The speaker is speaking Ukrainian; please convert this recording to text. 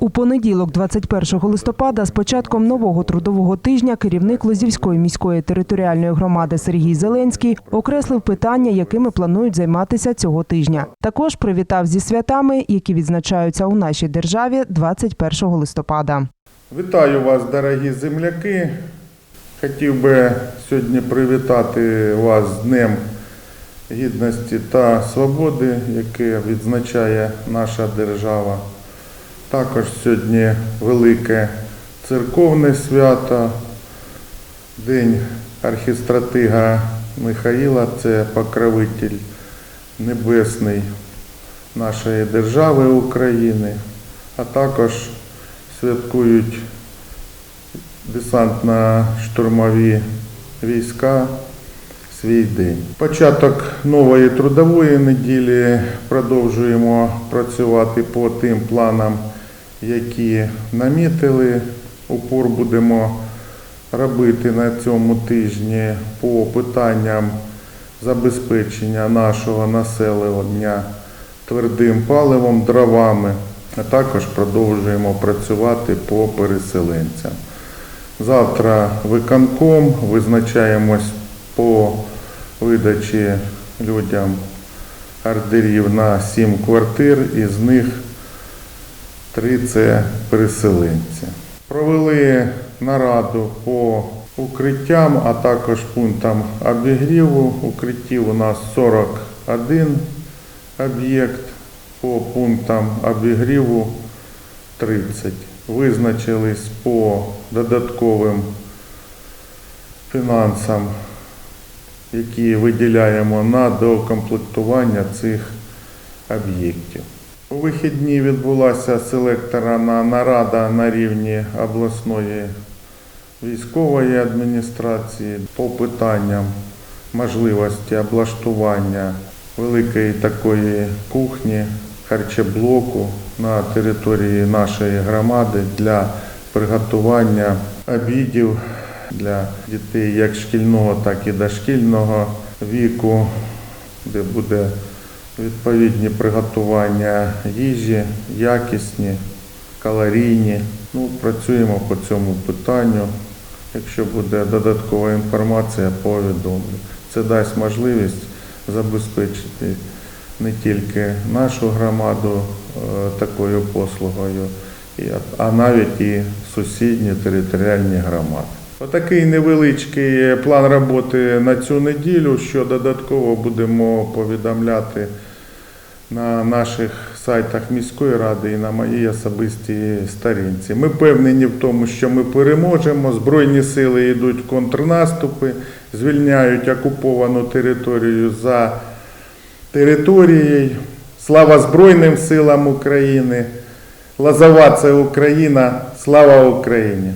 У понеділок, 21 листопада, з початком нового трудового тижня керівник Лозівської міської територіальної громади Сергій Зеленський окреслив питання, якими планують займатися цього тижня. Також привітав зі святами, які відзначаються у нашій державі 21 листопада. Вітаю вас, дорогі земляки. Хотів би сьогодні привітати вас з Днем Гідності та Свободи, яке відзначає наша держава. Також сьогодні велике церковне свято, День архістратига Михаїла, це покровитель небесний нашої держави України, а також святкують десантно-штурмові війська свій день. Початок нової трудової неділі. Продовжуємо працювати по тим планам, які намітили. Упор будемо робити на цьому тижні по питанням забезпечення нашого населення твердим паливом, дровами, а також продовжуємо працювати по переселенцям. Завтра виконком визначаємось по видачі людям ордерів на 7 квартир, із них 3 це переселенці. Провели нараду по укриттям, а також пунктам обігріву. Укриттів у нас 41 об'єкт, по пунктам обігріву 30. Визначились по додатковим фінансам, які виділяємо на доукомплектування цих об'єктів. У вихідні відбулася селекторна нарада на рівні обласної військової адміністрації по питанням можливості облаштування великої такої кухні, харчеблоку на території нашої громади для приготування обідів для дітей як шкільного, так і дошкільного віку, де буде відповідні приготування їжі, якісні, калорійні. Ну, працюємо по цьому питанню. Якщо буде додаткова інформація, повідомлю. Це дасть можливість забезпечити не тільки нашу громаду е, такою послугою, а навіть і сусідні територіальні громади. Отакий невеличкий план роботи на цю неділю, що додатково будемо повідомляти на наших сайтах міської ради і на моїй особистій сторінці. Ми впевнені в тому, що ми переможемо. Збройні сили йдуть в контрнаступи, звільняють окуповану територію за територією. Слава Збройним силам України! Лазова це Україна! Слава Україні!